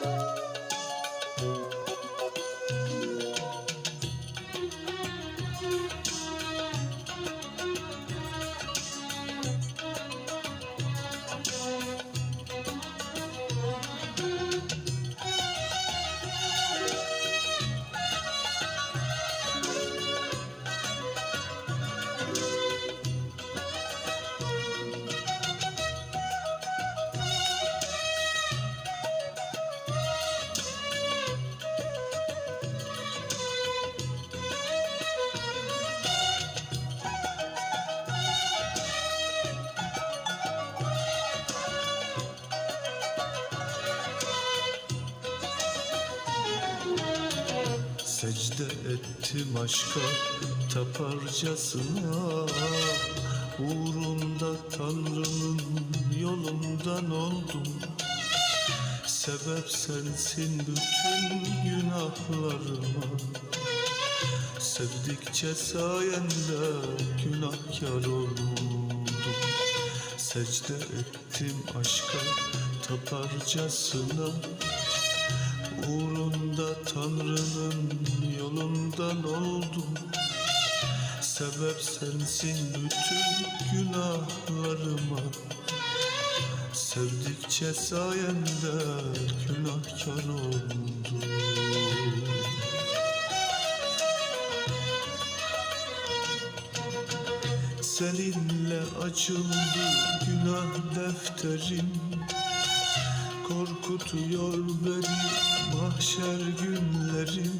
Secde ettim aşka taparcasına Uğrunda Tanrı'nın yolundan oldum. Sebep sensin bütün günahlarıma. Sevdikçe sayende günahkar oldum. Secde ettim aşka taparcasına Uğrunda Tanrı'nın yolundan oldum. Sebep sensin bütün günahlarıma. Sevdikçe sayende günahkar oldum. Seninle açıldı günah defterim Korkutuyor beni mahşer günlerim.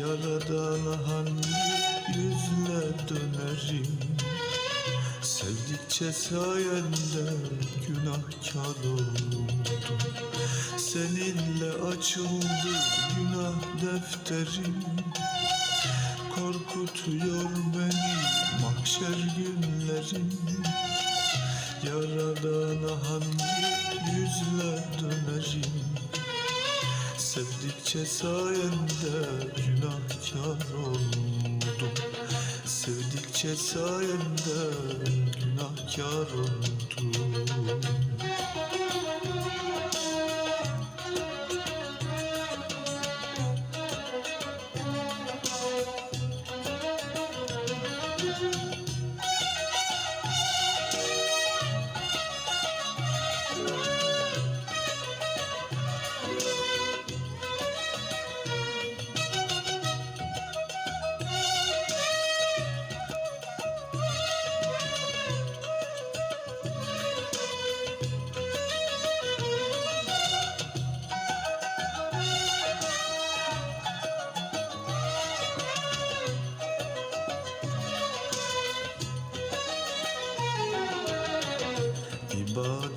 Yaradana hangi yüzle dönerim. Sevdikçe sayende günahkar oldum. Seninle açıldı günah defterim. Korkutuyor beni mahşer günlerim Yaradana hangi yüzle dönerim Sevdikçe sayende günahkar oldum. Sevdikçe sayende günahkar oldum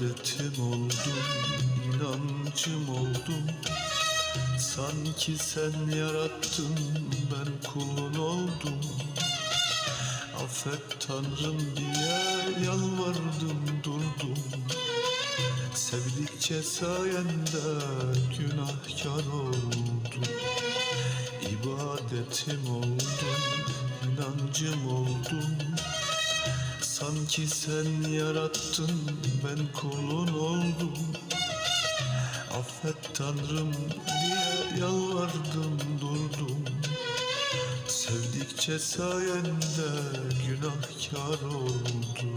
İbadetim oldum, inancım oldum. Sanki sen yarattın, ben kulun oldum. Affet Tanrım diye yalvardım durdum. Sevdikçe sayende günahkar oldum. İbadetim oldum, inancım oldum Sanki sen yarattın ben kulun oldum. Affet Tanrım diye yalvardım durdum. Sevdikçe sayende günahkar oldum.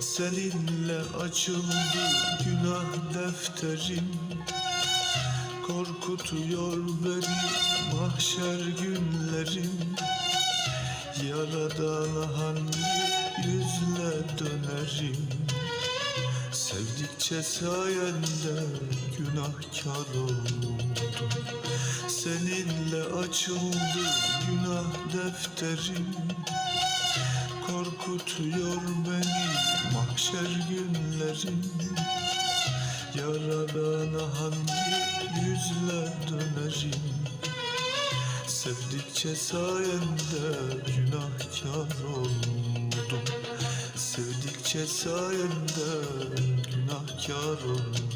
Seninle açıldı günah defterim Korkutuyor beni mahşer günlerim Yaradana hangi yüzle dönerim? Sevdikçe sayende günahkar oldum. Seninle açıldı günah defterim. Korkutuyor beni mahşer günlerim Yaradana hangi yüzle dönerim? Sevdikçe sayende günahkar oldum. Sevdikçe sayende günahkar oldum